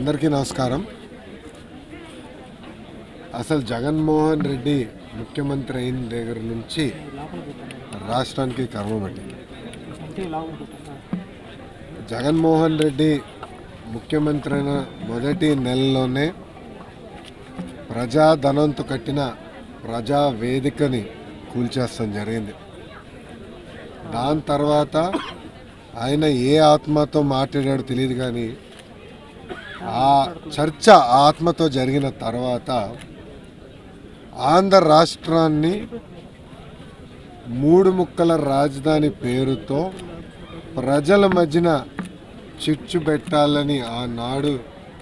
అందరికీ నమస్కారం. అసలు జగన్మోహన్ రెడ్డి ముఖ్యమంత్రి అయిన దగ్గర నుంచి రాష్ట్రానికి కర్మ పట్టింది జగన్మోహన్ రెడ్డి ముఖ్యమంత్రి అయిన మొదటి నెలలోనే ప్రజాధనంతో కట్టిన ప్రజా వేదికని కూల్చేస్తాం జరిగింది. దాని తర్వాత ఆయన ఏ ఆత్మతో మాట్లాడాడో తెలియదు కానీ ఆ చర్చ ఆత్మతో జరిగిన తర్వాత ఆంధ్ర రాష్ట్రాన్ని మూడు ముక్కల రాజధాని పేరుతో ప్రజల మధ్యన చిచ్చు పెట్టాలని ఆనాడు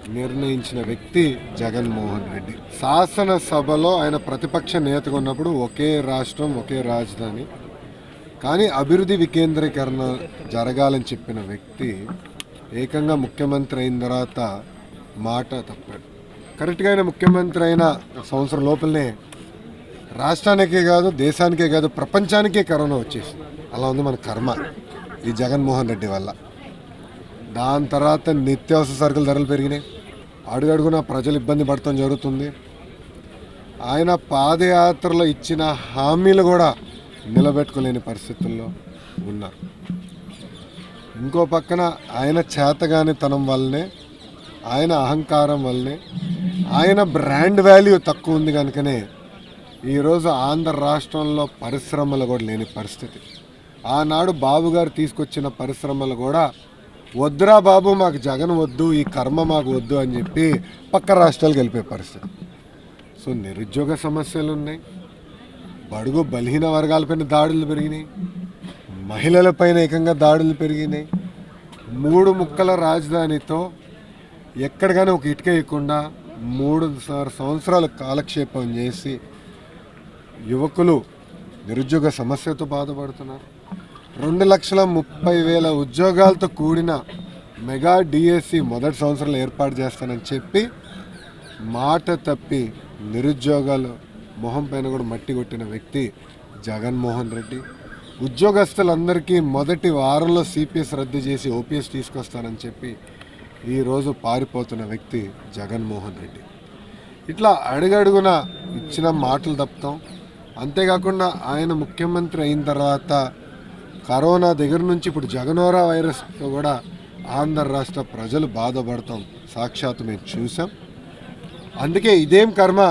నిర్ణయించిన వ్యక్తి జగన్మోహన్ రెడ్డి. శాసనసభలో ఆయన ప్రతిపక్ష నేతగా ఉన్నప్పుడు ఒకే రాష్ట్రం ఒకే రాజధాని. కానీ అభివృద్ధి వికేంద్రీకరణ జరగాలని చెప్పిన వ్యక్తి ఏకంగా ముఖ్యమంత్రి అయిన తర్వాత మాట తప్పాడు. కరెక్ట్గా ఆయన ముఖ్యమంత్రి అయిన సంవత్సరం లోపలనే రాష్ట్రానికే కాదు దేశానికే కాదు ప్రపంచానికే కరోనా వచ్చేసింది. అలా ఉంది మన కర్మ ఈ జగన్మోహన్ రెడ్డి వల్ల. దాని తర్వాత నిత్యావసర సరుకుల ధరలు పెరిగినాయి. అడుగడుగున ప్రజలు ఇబ్బంది పడటం జరుగుతుంది. ఆయన పాదయాత్రలో ఇచ్చిన హామీలు కూడా నిలబెట్టుకోలేని పరిస్థితుల్లో ఉన్నారు. ఇంకో పక్కన ఆయన చేతగానితనం వల్లనే ఆయన అహంకారం వల్లనే ఆయన బ్రాండ్ వాల్యూ తక్కువ ఉంది కనుకనే ఈరోజు ఆంధ్ర రాష్ట్రంలో పరిశ్రమలు కూడా లేని పరిస్థితి. ఆనాడు బాబు గారు తీసుకొచ్చిన పరిశ్రమలు కూడా వద్దురా బాబు మాకు జగన్ వద్దు ఈ కర్మ మాకు వద్దు అని చెప్పి పక్క రాష్ట్రాలకు వెళ్ళిపోయే పరిస్థితి. సో నిరుద్యోగ సమస్యలు ఉన్నాయి బడుగు బలహీన వర్గాలపైన దాడులు పెరిగినాయి. మహిళలపైన ఏకంగా దాడులు పెరిగినాయి. మూడు ముక్కల రాజధానితో ఎక్కడికైనా ఒక ఇటుక ఇవ్వకుండా మూడు సార్ సంవత్సరాలు కాలక్షేపం చేసి యువకులు నిరుద్యోగ సమస్యతో బాధపడుతున్నారు. రెండు లక్షల ముప్పై వేల ఉద్యోగాలతో కూడిన మెగా డిఎస్సి మొదటి సంవత్సరంలో ఏర్పాటు చేస్తానని చెప్పి మాట తప్పి నిరుద్యోగాలు మొహం పైన కూడా మట్టి కొట్టిన వ్యక్తి జగన్మోహన్ రెడ్డి. ఉద్యోగస్తులందరికీ మొదటి వారంలో సిపిఎస్ రద్దు చేసి ఓపీఎస్ తీసుకొస్తానని చెప్పి ఈరోజు పారిపోతున్న వ్యక్తి జగన్మోహన్ రెడ్డి. ఇట్లా అడుగడుగున ఇచ్చిన మాటలు తప్పుతాం. అంతేకాకుండా ఆయన ముఖ్యమంత్రి అయిన తర్వాత కరోనా దగ్గర నుంచి ఇప్పుడు జగనోరా వైరస్తో కూడా ఆంధ్ర రాష్ట్ర ప్రజలు బాధపడతాం. సాక్షాత్తు మేము చూసాం అందుకే ఇదేం కర్మ?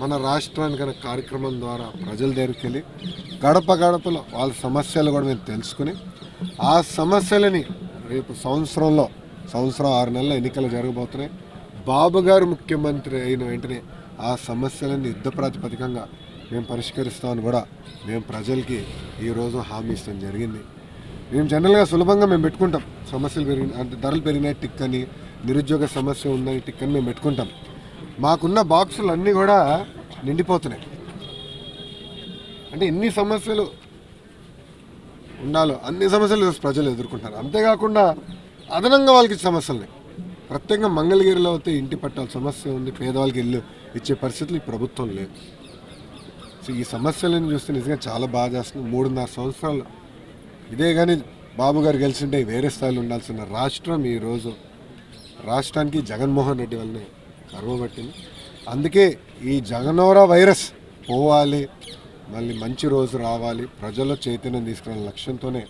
మన రాష్ట్రానికి అనే కార్యక్రమం ద్వారా ప్రజల దగ్గరికి వెళ్ళి గడప గడపలో వాళ్ళ సమస్యలు కూడా మేము తెలుసుకుని ఆ సమస్యలని రేపు సంవత్సరంలో సంవత్సరం ఆరు నెలల ఎన్నికలు జరగబోతున్నాయి. బాబు గారు ముఖ్యమంత్రి అయిన వెంటనే ఆ సమస్యలని యుద్ధ ప్రాతిపదికంగా మేము పరిష్కరిస్తామని కూడా మేము ప్రజలకి ఈరోజు హామీ ఇస్తాం జరిగింది. మేము జనరల్గా సులభంగా మేము పెట్టుకుంటాం. సమస్యలు పెరిగిన అంటే ధరలు పెరిగినాయి టిక్ అని నిరుద్యోగ సమస్య ఉందని టిక్ అని మేము పెట్టుకుంటాం. మాకున్న బాక్సులు అన్నీ కూడా నిండిపోతున్నాయి. అంటే ఎన్ని సమస్యలు ఉండాలో అన్ని సమస్యలు ప్రజలు ఎదుర్కొంటారు అంతేకాకుండా అదనంగా వాళ్ళకి సమస్యలు ప్రత్యేకంగా మంగళగిరిలో అయితే ఇంటి పట్టాల సమస్య ఉంది పేదవాళ్ళకి ఇల్లు ఇచ్చే పరిస్థితులు ఈ ప్రభుత్వం లేదు. సో ఈ సమస్యలను చూస్తే నిజంగా చాలా బాధ చేస్తుంది. మూడున్నర సంవత్సరాలు ఇదే కానీ బాబు గారు గెలిచింటే వేరే స్థాయిలో ఉండాల్సిన రాష్ట్రం ఈరోజు రాష్ట్రానికి జగన్మోహన్ రెడ్డి వల్లనే గర్వపట్టింది అందుకే ఈ జగనోరా వైరస్ పోవాలి మళ్ళీ మంచి రోజు రావాలి ప్రజల్లో చైతన్యం తీసుకునే లక్ష్యంతోనే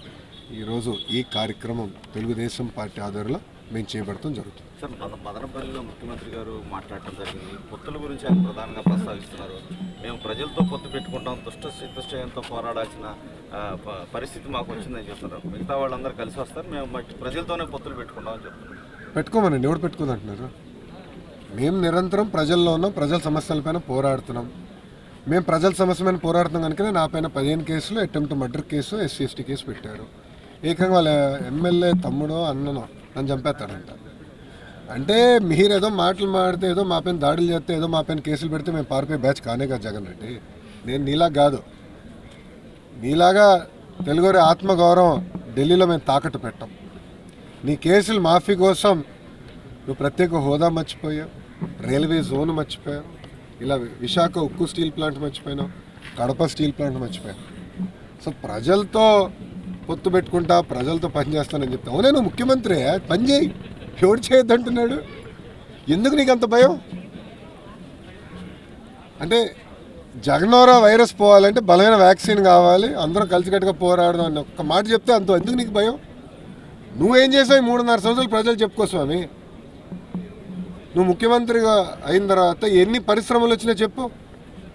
ఈరోజు ఈ కార్యక్రమం తెలుగుదేశం పార్టీ ఆధ్వర్యంలో మేము చేపడటం జరుగుతుంది. సార్ మన మదనపల్లిలో ముఖ్యమంత్రి గారు మాట్లాడటం జరిగింది. పొత్తుల గురించి ఆయన ప్రధానంగా ప్రస్తావిస్తున్నారు. మేము ప్రజలతో పొత్తు పెట్టుకుంటాం దుష్ట చతుష్టయంతో పోరాడాల్సిన పరిస్థితి మాకు వచ్చిందని చెప్తున్నారు. మిగతా వాళ్ళందరూ కలిసి వస్తారు మేము ప్రజలతోనే పొత్తులు పెట్టుకుంటామని చెప్తున్నారు. పెట్టుకోమనండి ఎవడు పెట్టుకుందంటున్నారు? మేము నిరంతరం ప్రజల్లో ఉన్నాం ప్రజల సమస్యలపైన పోరాడుతున్నాం. మేము ప్రజల సమస్య మీద పోరాడుతున్నాం కనుక నా పైన పదిహేను కేసులు attempt murder case SC ST case పెట్టారు. ఏకంగా వాళ్ళ ఎమ్మెల్యే తమ్ముడో అన్ననో నన్ను చంపేస్తాడంట. అంటే మీరేదో మాటలు మాడితే ఏదో మా పైన దాడులు చేస్తే ఏదో మా పైన కేసులు పెడితే మేము పారిపోయే బ్యాచ్ కానే కాదు జగన్ రెడ్డి. నేను నీలా కాదు. నీలాగా తెలుగువారి ఆత్మగౌరవం ఢిల్లీలో మేము తాకట్టు పెట్టాం. నీ కేసులు మాఫీ కోసం నువ్వు ప్రత్యేక హోదా మర్చిపోయావు. రైల్వే జోన్ మర్చిపోయాం. ఇలా విశాఖ ఉక్కు స్టీల్ ప్లాంట్ మర్చిపోయినాం కడప స్టీల్ ప్లాంట్ మర్చిపోయాం. సో ప్రజలతో పొత్తు పెట్టుకుంటా ప్రజలతో పని చేస్తానని చెప్తా. అవునే నువ్వు ముఖ్యమంత్రి పని చేయి. ఎవడు చేయొద్దంటున్నాడు? ఎందుకు నీకు అంత భయం? అంటే జగనోరా వైరస్ పోవాలంటే బలమైన వ్యాక్సిన్ కావాలి అందరం కలిసికట్టుగా పోరాడదాం అని ఒక్క మాట చెప్తే అంత ఎందుకు నీకు భయం? నువ్వేం చేసావు మూడున్నర సంవత్సరాలు ప్రజలు చెప్పుకో స్వామి. నువ్వు ముఖ్యమంత్రిగా అయిన తర్వాత ఎన్ని పరిశ్రమలు వచ్చినా చెప్పు.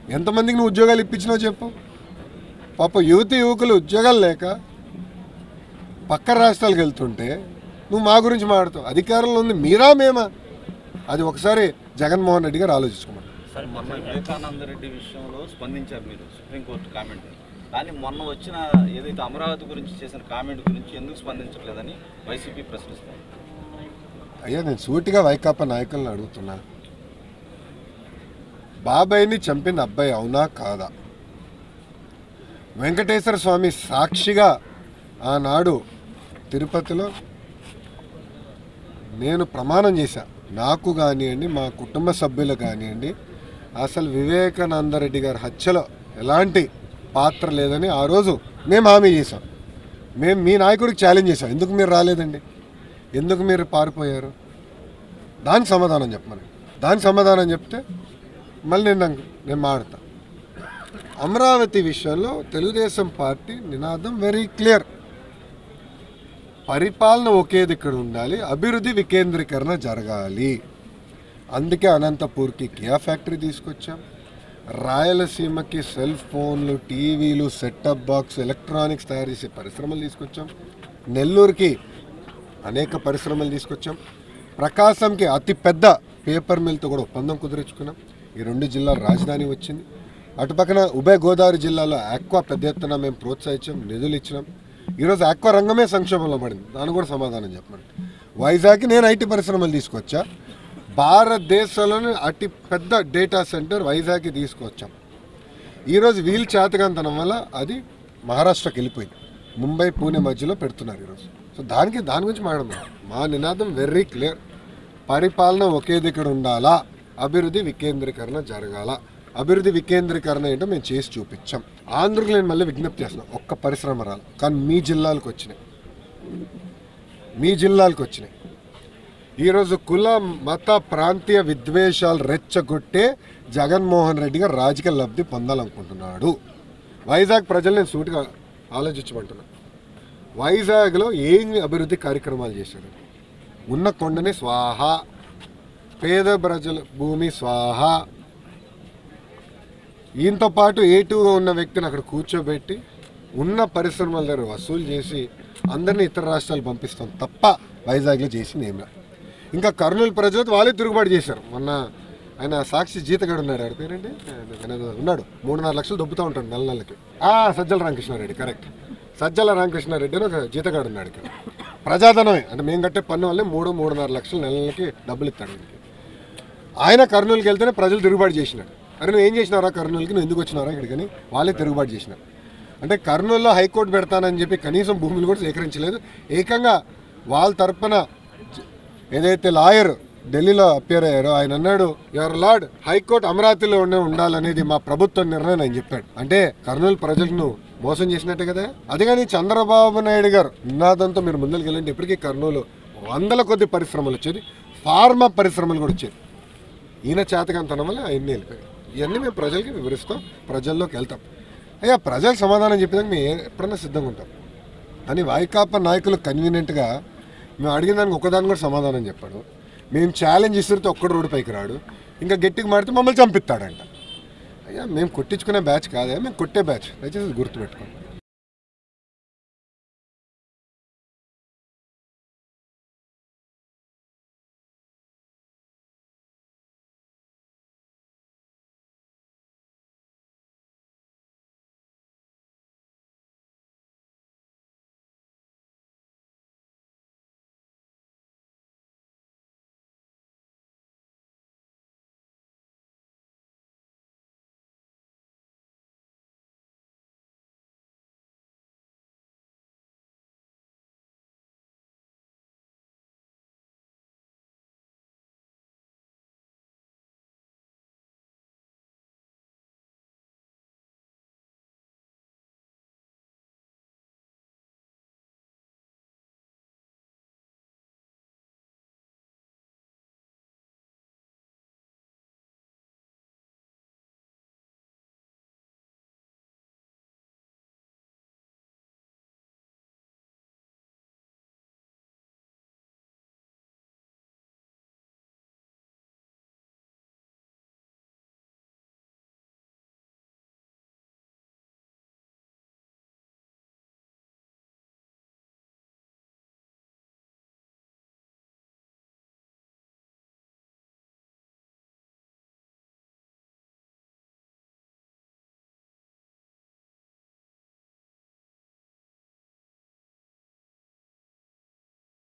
ఎంతమందికి నువ్వు ఉద్యోగాలు ఇప్పించినావు చెప్పు. పాప యువతి యువకులు ఉద్యోగాలు లేక పక్క రాష్ట్రాలకు వెళ్తుంటే నువ్వు మా గురించి మాట్లాడుతావు. అధికారంలో ఉంది. మీరా మేమా? అది ఒకసారి జగన్మోహన్ రెడ్డి గారు ఆలోచించుకోమని. సరే మొన్న వివేకానంద రెడ్డి విషయంలో స్పందించారు మీరు సుప్రీంకోర్టు కామెంట్. కానీ మొన్న వచ్చిన ఏదైతే అమరావతి గురించి చేసిన కామెంట్ గురించి ఎందుకు స్పందించట్లేదని వైసీపీ ప్రశ్నిస్తారు అయ్యా నేను సూటిగా వైకాపా నాయకులను అడుగుతున్నా. బాబాయ్ని చంపిన అబ్బాయి అవునా కాదా? వెంకటేశ్వర స్వామి సాక్షిగా ఆనాడు తిరుపతిలో నేను ప్రమాణం చేశా. నాకు కానివ్వండి మా కుటుంబ సభ్యులు కానివ్వండి అసలు వివేకానంద రెడ్డి గారి హత్యలో ఎలాంటి పాత్ర లేదని ఆ రోజు మేము హామీ చేశాం. మేము మీ నాయకుడికి ఛాలెంజ్ చేశాం. ఎందుకు మీరు రాలేదండి? ఎందుకు మీరు పారిపోయారు? దానికి సమాధానం చెప్పమని దానికి సమాధానం చెప్తే మళ్ళీ నేను నేను మాడతా. అమరావతి విషయంలో తెలుగుదేశం పార్టీ నినాదం వెరీ క్లియర్ పరిపాలన ఒకే ఇక్కడ ఉండాలి అభివృద్ధి వికేంద్రీకరణ జరగాలి. అందుకే అనంతపూర్కి కియా ఫ్యాక్టరీ తీసుకొచ్చాం. రాయలసీమకి సెల్ ఫోన్లు టీవీలు సెటప్ బాక్స్ ఎలక్ట్రానిక్స్ తయారు చేసే పరిశ్రమలు తీసుకొచ్చాం. నెల్లూరుకి అనేక పరిశ్రమలు తీసుకొచ్చాం. ప్రకాశంకి అతిపెద్ద పేపర్ మిల్తో కూడా ఒప్పందం కుదుర్చుకున్నాం. ఈ రెండు జిల్లాల రాజధాని వచ్చింది. అటుపక్కన ఉభయ గోదావరి జిల్లాలో ఆక్వా పెద్ద ఎత్తున మేము ప్రోత్సహించాం నిధులు ఇచ్చినాం. ఈరోజు ఆక్వా రంగమే సంక్షోభంలో పడింది. దాని కూడా సమాధానం చెప్పండి వైజాగ్కి నేను ఐటీ పరిశ్రమలు తీసుకొచ్చా. భారతదేశంలోనే అతి పెద్ద డేటా సెంటర్ వైజాగ్కి తీసుకొచ్చాం. ఈరోజు వీల్ చేతకంతనం వల్ల అది మహారాష్ట్రకి వెళ్ళిపోయింది. ముంబై పూణే మధ్యలో పెడుతున్నారు ఈరోజు సో దానికి దాని గురించి మాట్లాడదాం. మా నినాదం వెరీ క్లియర్ పరిపాలన ఒకే దగ్గర ఉండాలా? అభివృద్ధి వికేంద్రీకరణ జరగాల? అభివృద్ధి వికేంద్రీకరణ ఏంటో మేము చేసి చూపించాం. ఆంధ్రకు నేను మళ్ళీ విజ్ఞప్తి చేస్తున్నాను ఒక్క పరిశ్రమ రాలి కానీ మీ జిల్లాలకు వచ్చినాయి. మీ జిల్లాలకు వచ్చినాయి. ఈరోజు కుల మత ప్రాంతీయ విద్వేషాలు రెచ్చగొట్టే జగన్మోహన్ రెడ్డి గారు రాజకీయ లబ్ధి పొందాలనుకుంటున్నాడు. వైజాగ్ ప్రజలు నేను సూటిగా ఆలోచించమంటున్నాను వైజాగ్లో ఏమి అభివృద్ధి కార్యక్రమాలు చేశారు? ఉన్న కొండని స్వాహ పేద ప్రజల భూమి స్వాహ. ఈయనతో పాటు ఏటుగా ఉన్న వ్యక్తిని అక్కడ కూర్చోబెట్టి ఉన్న పరిశ్రమల దగ్గర వసూలు చేసి అందరినీ ఇతర రాష్ట్రాలు పంపిస్తాం తప్ప వైజాగ్లో చేసింది ఏమి ఇంకా కర్నూలు ప్రజలతో వాళ్ళే తిరుగుబాటు చేశారు. మొన్న ఆయన సాక్షి జీతగాడు ఉన్నాడు. ఆడ పేరేంటి? ఉన్నాడు. మూడున్నర లక్షలు దొబ్బుతూ ఉంటాడు నెల నెలకి. ఆ, సజ్జల రామకృష్ణారెడ్డి కరెక్ట్. సజ్జల రామకృష్ణారెడ్డి అని ఒక జీతగాడు ఉన్నాడు ఇక్కడ. ప్రజాధనమే. అంటే మేము కట్టే పన్ను వల్లే మూడు మూడున్నర లక్షలు నెల నెలకి డబ్బులు ఇస్తాడు ఆయన కర్నూలుకి వెళ్తేనే ప్రజలు తిరుగుబాటు చేసినాడు అరే నువ్వు ఏం చేసినారా కర్నూలుకి? నువ్వు ఎందుకు వచ్చినారా ఇక్కడికని వాళ్ళే తిరుగుబాటు చేసినారు. అంటే కర్నూలులో హైకోర్టు పెడతానని చెప్పి కనీసం భూములు కూడా సేకరించలేదు. ఏకంగా వాళ్ళ తరపున ఏదైతే లాయర్ ఢిల్లీలో అప్పేర్ అయ్యారో. ఆయన అన్నాడు యువర్ లార్డ్ హైకోర్టు అమరావతిలో ఉండే ఉండాలనేది మా ప్రభుత్వ నిర్ణయం ఆయన చెప్పాడు. అంటే కర్నూలు ప్రజలను మోసం చేసినట్టే కదా? అదే కానీ చంద్రబాబు నాయుడు గారు నినాదంతో మీరు ముందరికి వెళ్ళండి. ఇప్పటికీ కర్నూలు వందల కొద్ది పరిశ్రమలు వచ్చేది. ఫార్మా పరిశ్రమలు కూడా వచ్చేది. ఈయన చేతకంతనం వల్ల అవన్నీ వెళ్ళిపోయాయి ఇవన్నీ మేము ప్రజలకి వివరిస్తాం ప్రజల్లోకి వెళ్తాం. అయ్యా ప్రజలు సమాధానం చెప్పేదానికి మేము ఎప్పుడన్నా సిద్ధంగా ఉంటాం. కానీ వైకాపా నాయకులు కన్వీనియంట్గా మేము అడిగిన దానికి ఒకదాన్ని కూడా సమాధానం చెప్పాడు. మేము ఛాలెంజ్ ఇస్తుంటే ఒక్కడు రోడ్డు పైకి రాడు. ఇంకా గట్టిగా మాడితే మమ్మల్ని చంపిస్తాడంట. అయ్యా మేము కొట్టించుకునే బ్యాచ్ కాదే మేము కొట్టే బ్యాచ్ దయచేసి గుర్తుపెట్టుకోండి.